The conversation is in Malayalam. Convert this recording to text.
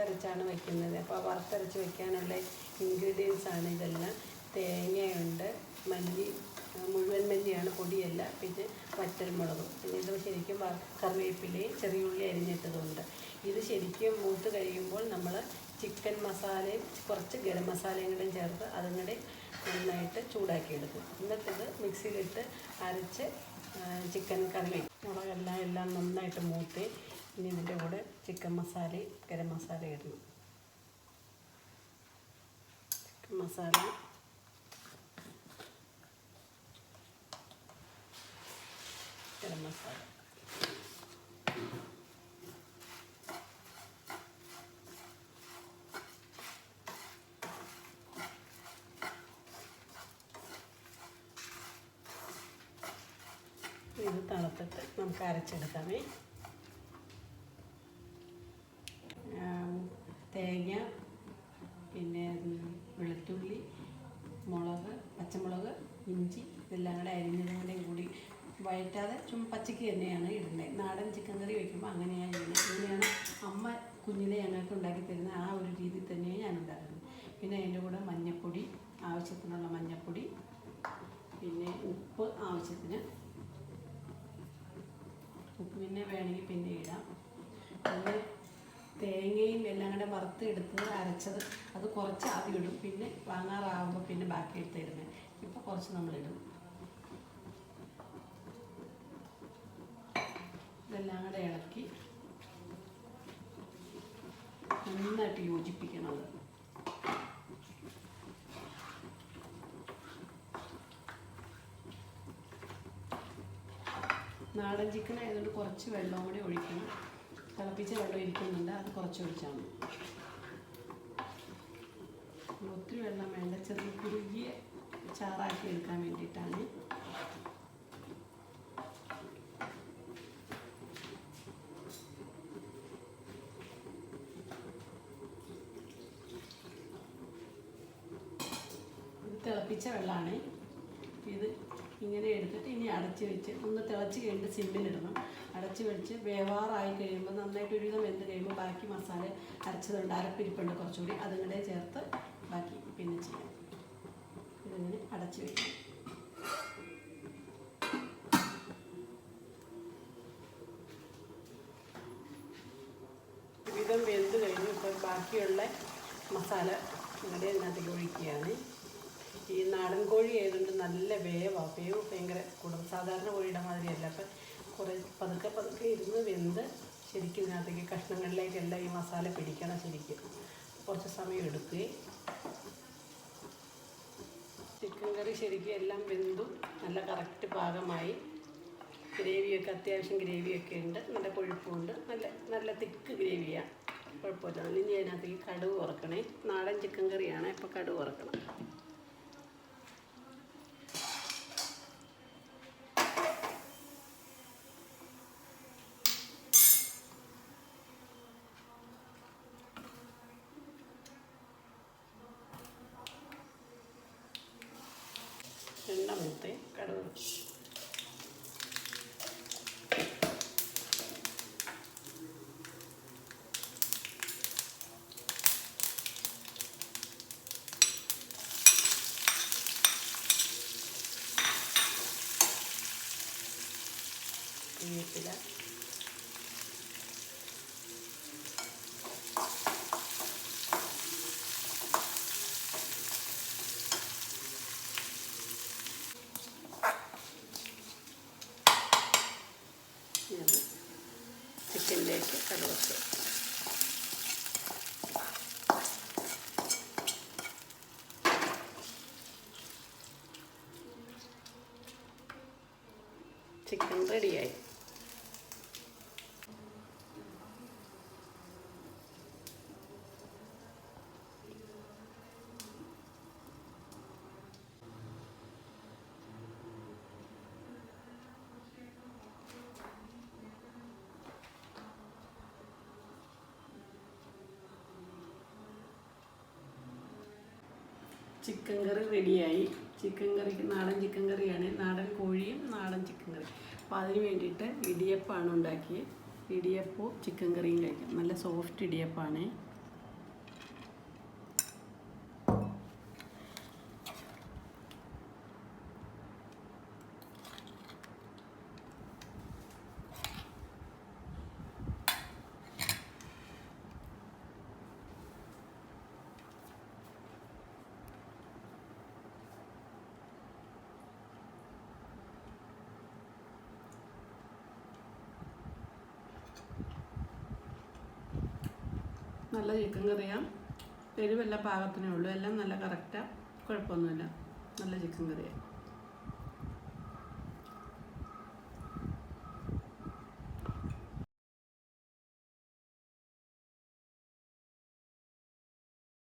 വറുത്തരച്ചാണ് വയ്ക്കുന്നത് അപ്പോൾ വറുത്തരച്ച് വയ്ക്കാനുള്ള ഇൻഗ്രീഡിയൻസ് ആണ് ഇതെല്ലാം. തേങ്ങയുണ്ട് മല്ലി മുഴുവൻ മല്ലിയാണ് പൊടിയല്ല പിന്നെ വറ്റൽമുളകും. പിന്നെ ഇത് ശരിക്കും കറിവേപ്പിലയും ചെറിയ ഉള്ളി അരിഞ്ഞിട്ടതുണ്ട്. ഇത് ശരിക്കും മൂത്ത് കഴിയുമ്പോൾ നമ്മൾ ചിക്കൻ മസാലയും കുറച്ച് ഗരം മസാലയും കൂടെ ചേർത്ത് അതും കൂടെ നന്നായിട്ട് ചൂടാക്കിയെടുക്കും. എന്നിട്ടിത് മിക്സിയിലിട്ട് അരച്ച് ചിക്കൻ കറി മുളകെല്ലാം എല്ലാം നന്നായിട്ട് മൂത്ത് ഇനി ഇതിന്റെ കൂടെ ചിക്കൻ മസാലയും ഗരം മസാല ഇടണം. ചിക്കൻ മസാല. ഗരം മസാല. ഇത് തണുത്തിട്ട് നമുക്ക് അരച്ചെടുക്കാമേ. തേങ്ങ പിന്നെ വെളുത്തുള്ളി മുളക് പച്ചമുളക് ഇഞ്ചി ഇതെല്ലാം കൂടെ അരിഞ്ഞതും കൂടി വഴറ്റാതെ ചും പച്ചക്ക് തന്നെയാണ് ഇടുന്നത് നാടൻ ചിക്കൻ കറി വയ്ക്കുമ്പോൾ അങ്ങനെയാണ് ഇടുന്നത് ഇങ്ങനെയാണ് അമ്മ കുഞ്ഞിനെ ഞങ്ങൾക്ക് ഉണ്ടാക്കി തരുന്ന ആ ഒരു രീതിയിൽ തന്നെയാണ് ഞാൻ ഉണ്ടാക്കുന്നത്. പിന്നെ അതിന്റെ കൂടെ മഞ്ഞൾപ്പൊടി ആവശ്യത്തിനുള്ള മഞ്ഞൾപ്പൊടി പിന്നെ ഉപ്പ് ആവശ്യത്തിന്. ഉപ്പ് പിന്നെ വേണമെങ്കിൽ പിന്നെ ഇടാം. പിന്നെ തേങ്ങയും എല്ലാം കൂടെ വറുത്ത് എടുത്ത് അരച്ചത് അത് കുറച്ച് ആദ്യം ഇടും. പിന്നെ വാങ്ങാറാവുമ്പോൾ പിന്നെ ബാക്കി എടുത്ത് ഇടുന്നത് ഇപ്പോൾ കുറച്ച് നമ്മളിടും ഇതെല്ലാം കൂടെ ഇളക്കി നന്നായിട്ട് യോജിപ്പിക്കണം നാടൻ ചിക്കൻ ആയതുകൊണ്ട് കുറച്ച് വെള്ളം കൂടി ഒഴിക്കണം. തിളപ്പിച്ച വെള്ളം ഇരിക്കുന്നുണ്ട് അത് കുറച്ച് ഒഴിച്ചാൽ മതി. ഒത്തിരി വെള്ളം വേണ്ട. ചെറിയ കുറുകിയ ചാറാക്കി എടുക്കാൻ വേണ്ടിയിട്ടാണ്. തിളപ്പിച്ച വെള്ളമാണ്. ഇത് ഇങ്ങനെ എടുത്തിട്ട് ഇനി അടച്ച് വെച്ച് ഒന്ന് തിളച്ച് കഴിഞ്ഞിട്ട് സിമ്മിലിടണം. അടച്ച് വെച്ച് വേവാറായി കഴിയുമ്പോൾ നന്നായിട്ട് ഒരുവിധം വെന്ത് കഴിയുമ്പോൾ ബാക്കി മസാല അരച്ചതുണ്ട് അരപ്പിരിപ്പുണ്ട് കുറച്ചുകൂടി. അതും ചേർത്ത് ബാക്കി പിന്നെ ചെയ്യാം. ഇതിങ്ങനെ അടച്ച് വെക്കും. വിധം വെന്ത് കഴിഞ്ഞു ഇപ്പോൾ ബാക്കിയുള്ള മസാല ഇവിടെ ഇതിനകത്തേക്ക് ഒഴിക്കുകയാണ്. ഈ നാടൻ കോഴി ആയതുകൊണ്ട് നല്ല വേവാണ് വേവ് ഭയങ്കര കൂടുതൽ സാധാരണ കോഴിയുടെ മാതിരിയല്ല. അപ്പം കുറേ പതുക്കെ പതുക്കെ ഇരുന്ന് വെന്ത് ശരിക്കും ഇതിനകത്തേക്ക് കഷ്ണങ്ങളിലേക്കെല്ലാം ഈ മസാല പിടിക്കണം ശരിക്കും. കുറച്ച് സമയം എടുക്കുകയും ചിക്കൻ കറി ശരിക്കും എല്ലാം വെന്തു. നല്ല കറക്റ്റ് പാകമായി. ഗ്രേവിയൊക്കെ അത്യാവശ്യം ഗ്രേവിയൊക്കെ ഉണ്ട്. നല്ല കൊഴുപ്പുണ്ട് നല്ല നല്ല തിക്ക് ഗ്രേവിയാണ് കുഴപ്പമില്ല. ഇനി അതിനകത്തേക്ക് കടുവ് വറക്കണേ. നാടൻ ചിക്കൻ കറിയാണ് ഇപ്പോൾ കടുവ് വറക്കണം എണ്ണ മൂത്തേ കടുവ് വേപ്പില ഇത് ചിക്കനിലേക്ക് കടുവത്ത് ചിക്കൻ റെഡിയായി. ചിക്കൻ കറി റെഡിയായി. ചിക്കൻ കറിക്ക് നാടൻ ചിക്കൻ കറിയാണ്. നാടൻ കോഴിയും നാടൻ ചിക്കൻ കറി. അപ്പോൾ അതിന് വേണ്ടിയിട്ട് ഇടിയപ്പമാണ് ഉണ്ടാക്കിയത് ഇടിയപ്പവും ചിക്കൻ കറിയും കഴിക്കാം. നല്ല സോഫ്റ്റ് ഇടിയപ്പമാണ് നല്ല ചിക്കൻ കറിയാണ് എരിവെല്ലാം പാകത്തിനേ ഉള്ളൂ. എല്ലാം നല്ല കറക്റ്റാണ് കുഴപ്പമൊന്നുമില്ല. നല്ല ചിക്കൻ കറിയാണ്